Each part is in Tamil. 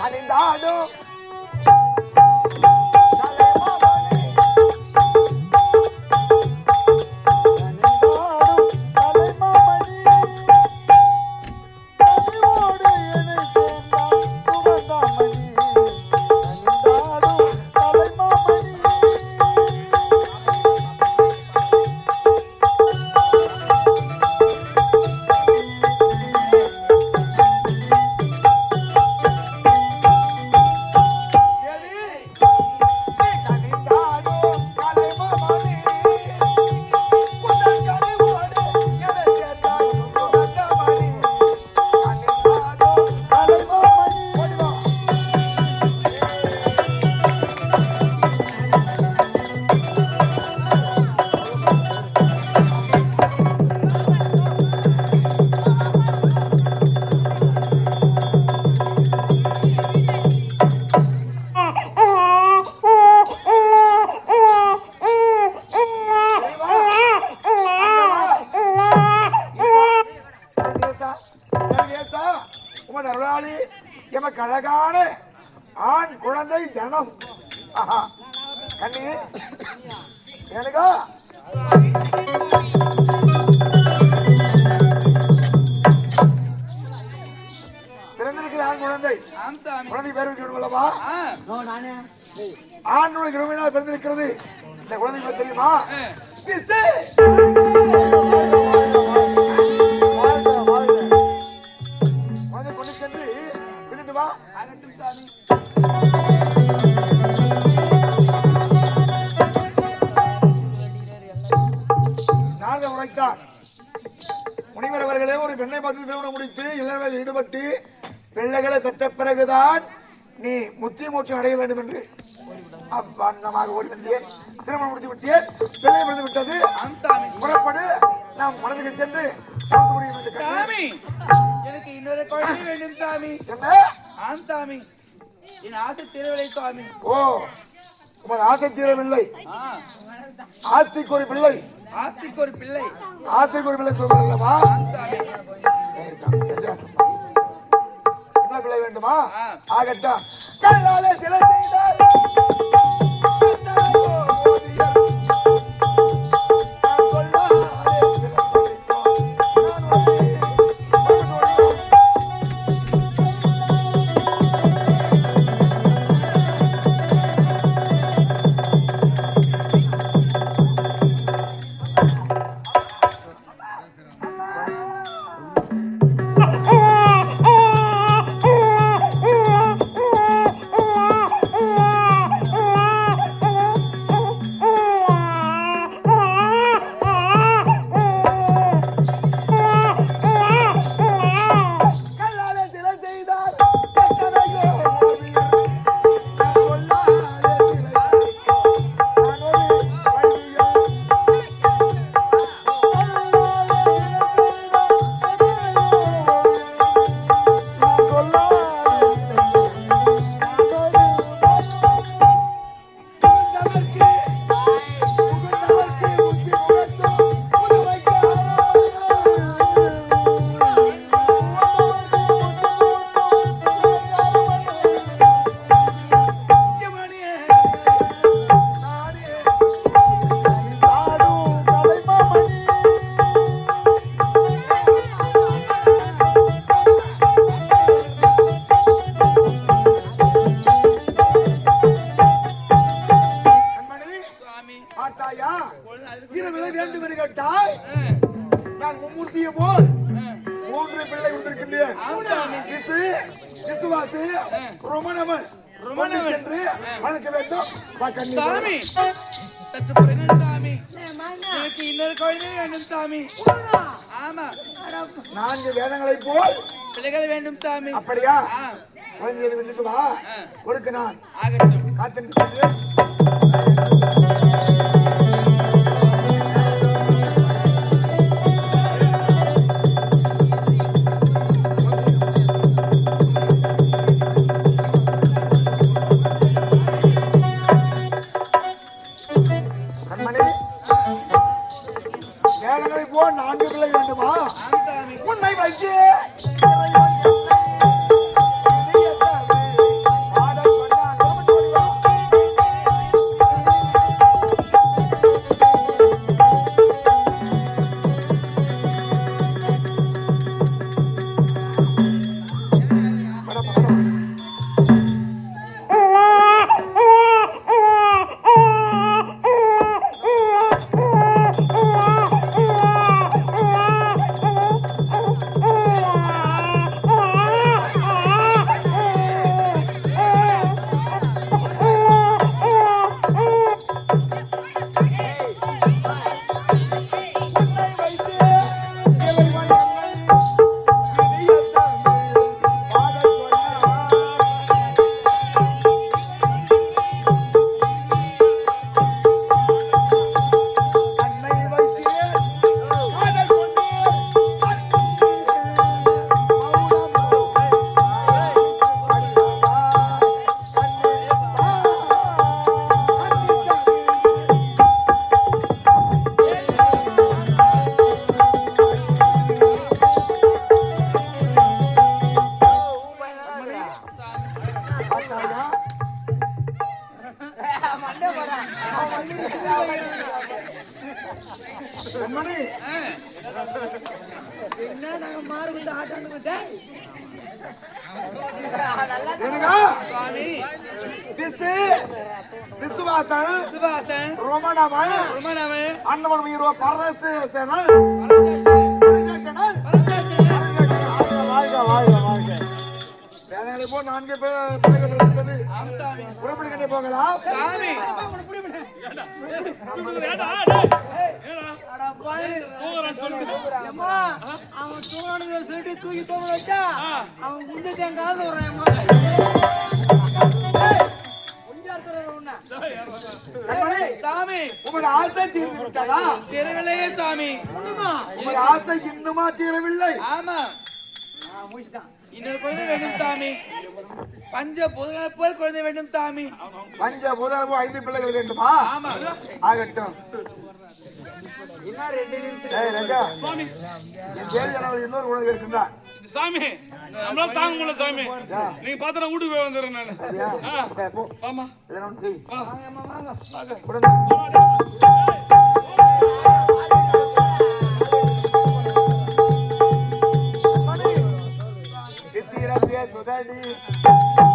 கனிந்தாடும். எமக்கு அழகான ஆண் குழந்தை ஜனம். ஆஹா. கண்ணி. எனக்கா பிறந்திருக்கிற ஆண் குழந்தை. குழந்தை பேர் வைக்கணுமல்லவா ஆ, ஆணுடைய கிருமினால் பிறந்திருக்கிறது. இந்த குழந்தை பேர் தெரியுமா? சாமி உரைத்தார் முனிவர் அவர்களே ஒரு பெண்ணை பார்த்து திருமணம் முடித்து இளவில் ஈடுபட்டு பிள்ளைகளை பெற்ற பிறகுதான் நீ முத்தி மோட்சம் அடைய வேண்டும் என்று அவ்வண்ணமாக ஓடி வந்தேன் திருமணம் முடித்து விட்டேன் பிள்ளை பிறந்து விட்டது. புறப்படு. நாம் மனதுக்கு சென்று சாமி எனக்கு இன்னொரு குழந்தை வேண்டும் சாமி. என்ன? ஆம் சாமி. என் ஆசை திருவிழை சாமி ஓ உமது ஆசை தீரவில்லை. ஆஸ்திக்கு ஒரு பிள்ளை. ஆஸ்திக்கு ஒரு பிள்ளை ஆசைக்கு ஒரு பிள்ளை சொல்வார் அல்லவா என்ன பிள்ளை வேண்டுமா. ஆகட்டும் கல்லாலே சிலை செய்தார் இரவிலே வேண்டும் என்று கேட்டாய். ஆ, நான் மும்மூர்த்தியை போல். மூன்று பிள்ளை வந்திருக்கின்றேன் கிறிஸ்து, கிறிஸ்துவாசு, ரோமனவன். ரோமனவன். கொண்டு சென்று வளர்க்க வேண்டும். சாமி. சற்று பொறுங்கள் சாமி. எனக்கு இன்னொரு குழந்தை வேண்டும் சாமி. ஆமா. நான்கு வேதங்களைப் போல். பிள்ளைகள் வேண்டும் சாமி. அப்படியா? ஆ, குழந்தையை விட்டுட்டு வா. கொடுக்க நான். ஆகட்டும். காத்திருந்து வேதங்களை போ நான்கு பிள்ளை வேண்டுமா? ஆம் உன்னை வைத்து. கண்மணி என்ன நாங்க வந்து ஆட்டாண்டு விட்டேன் திசு விசுவாசன் சுபாசன் ரோமணவன் ருமணவன் அன்னவன் வீரோ போ நான்கு புறப்பட்டு போகலாம். அவன் தூங்கினதை சொல்லிட்டு தூக்கி தூங்க வச்சா அவன் குஞ்சத்தை என் காசு வர்றான் சாமி. உமது ஆசை தீர்ந்து விட்டதா? திரவிலையே சாமி. உமது ஆசை இன்னுமா தீரவில்லை? ஆமா. இன்னொரு குழந்தை வேண்டும் சாமி. பஞ்ச புதன போல் குழந்தை வேண்டும் சாமி. பஞ்ச முதல் ஐந்து பிள்ளைகள் வேண்டுமா? ஆமா. ஆகட்டும். தேவி கணவர் இன்னொரு குழந்தை சாமி நம்மளால தாங்க முடியல சாமி. நீங்க பார்த்தா வீட்டுக்கு வந்துடுறேன் நானு. ஆமா இதெல்லாம்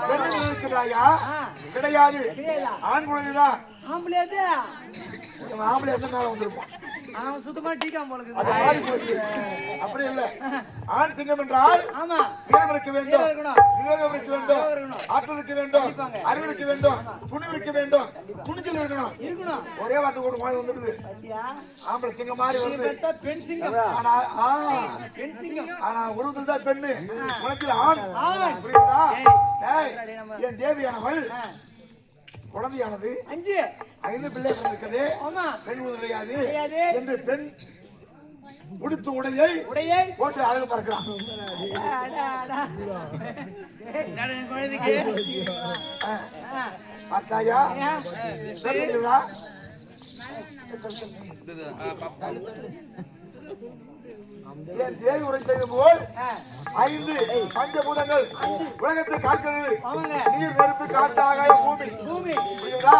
பெண்கள் இருக்கிறாயா? கிடையாது ஆண் குழந்தைதான் நேரம் வந்திருப்பான்? அவன் சுத்தமா அது இருக்குது. மாறி போச்சு. அப்படி இல்ல. ஆண் சிங்கம் என்றால் ஆமா. வீரம் இருக்க வேண்டும். விவேகம் இருக்க வேண்டும். ஆற்றல் இருக்க வேண்டும். அறிவு இருக்க வேண்டும். துணிவு இருக்க வேண்டும். துணிச்சல் இருக்கணும். இருக்கணும். ஒரே வார்த்தை கூட மாதிரி வந்துடுது? ஆம்பளை சிங்கம் மாதிரி பெத்த பெண் சிங்கம். ஆனா பெண் சிங்கம். ஆனா உருவத்தில் தான் பெண்ணு. உனக்கு ஆண். புரியுதா? என் தேவியானவள் குழந்தையானது. அஞ்சு. ஐந்து பிள்ளைகள் இருக்குது ஆமா. பெண் கிடையாது. என்று பெண் உடுத்து உடையை உடையை போட்டு அழகு பறக்கிறான் பார்த்தாயா? ஆ. என் தேவி உரைத்தது போல் ஐந்து பஞ்சபூதங்கள் உலகத்தை காக்கிறது. நீர் நெருப்பு காற்று ஆகாய பூமி. பூமி. புரியுதா?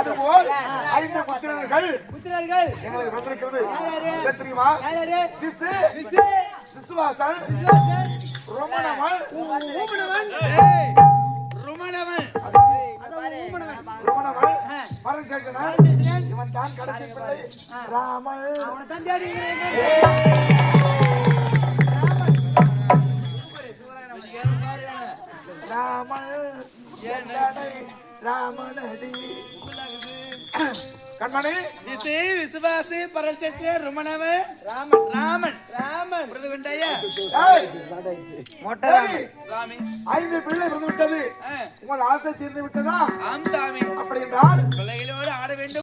அதுபோல் ஐந்து புத்திரர்கள். புத்திரர்கள். எங்களுக்கு வந்திருக்கிறது. தெரியுமா? விசு, விசுவாசன். ரொமணவன் ருமணவன். ரொமணவன் பரஞ்சேஷனன், இவன் தான் கடைசி பிள்ளை. ராமன். அவனைத்தான் தேடி இருக்கிறேன். ராமன். என்னடை ராமனடி. கண்மணி. விசு, விசுவாசு, பரசேஷு, ராமன் ராமன் ராமன். சாமி ஐந்து பிள்ளை பிறந்து விட்டது உங்கள் ஆசை தீர்ந்து விட்டதா? ஆம் சாமி அப்படி என்றால் பிள்ளைகளோடு ஆட வேண்டும்.